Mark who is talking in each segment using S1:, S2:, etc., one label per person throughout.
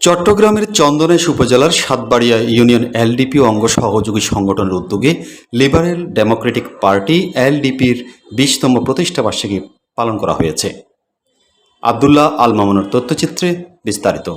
S1: চট্টগ্রামের চন্দনেশ উপজেলার Satbaria union LDP অঙ্গ সহযোগী সংগঠনের উদ্যোগে লিবারেল ডেমোক্রেটিক পার্টি এলডিপির বিশতম প্রতিষ্ঠা বার্ষিকী পালন করা হয়েছে। আবদুল্লাহ আল মামুনের তথ্যচিত্রে বিস্তারিত।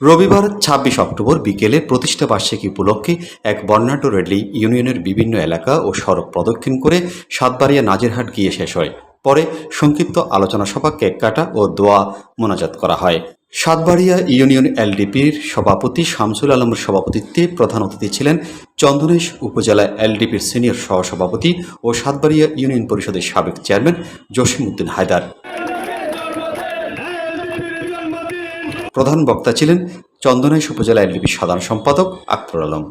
S1: রবিবার ছাব্বিশ অক্টোবর বিকেলে প্রতিষ্ঠা বার্ষিকী উপলক্ষে এক বর্ণাঢ্য র্যালি ইউনিয়নের বিভিন্ন এলাকা ও সড়ক প্রদক্ষিণ করে সাতবাড়িয়া নাজিরহাট গিয়ে শেষ হয়। পরে সংক্ষিপ্ত আলোচনা সভা, কেক কাটা ও দোয়া মোনাজাত করা হয়। সাতবাড়িয়া ইউনিয়ন এলডিপির সভাপতি শামসুল আলমের সভাপতিত্বে প্রধান অতিথি ছিলেন চন্দনেশ উপজেলা এলডিপির সিনিয়র সহসভাপতি ও সাতবাড়িয়া ইউনিয়ন পরিষদের সাবেক চেয়ারম্যান জসিম উদ্দিন হায়দার। প্রধান বক্তা ছিলেন চন্দনাইশ উপজেলা এলডিপির সাধারণ সম্পাদক আক্তর আলম।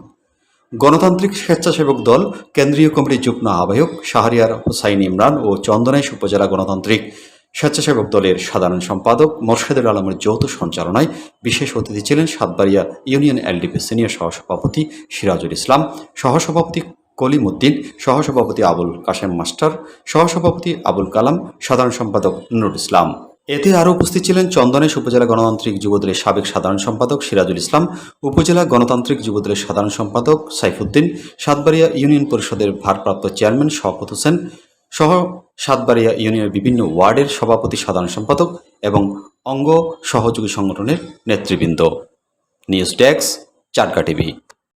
S1: গণতান্ত্রিক স্বেচ্ছাসেবক দল, কেন্দ্রীয় কমিটির যুগ্ম আহ্বায়ক শাহরিয়ার হুসাইন ইমরান ও চন্দনাইশ উপজেলা গণতান্ত্রিক স্বেচ্ছাসেবক দলের সাধারণ সম্পাদক মোর্শেদুল আলমের যৌথ সঞ্চালনায় বিশেষ অতিথি ছিলেন সাতবাড়িয়া ইউনিয়ন এলডিপি সিনিয়র সহসভাপতি সিরাজুল ইসলাম, সহসভাপতি কলিম উদ্দিন, সহসভাপতি আবুল কাশেম মাস্টার, সহসভাপতি আবুল কালাম, সাধারণ সম্পাদক নুরুল ইসলাম। এতে আরও উপস্থিত ছিলেন চন্দনেশ উপজেলা গণতান্ত্রিক যুবদলের সাবেক সাধারণ সম্পাদক সিরাজুল ইসলাম, উপজেলা গণতান্ত্রিক যুবদলের সাধারণ সম্পাদক সাইফুদ্দিন, সাতবাড়িয়া ইউনিয়ন পরিষদের ভারপ্রাপ্ত চেয়ারম্যান শওকত হোসেন সহ সাতবাড়িয়া ইউনিয়নের বিভিন্ন ওয়ার্ডের সভাপতি সাধারণ সম্পাদক এবং অঙ্গ সহযোগী সংগঠনের নেতৃবৃন্দ। News desk Charka TV.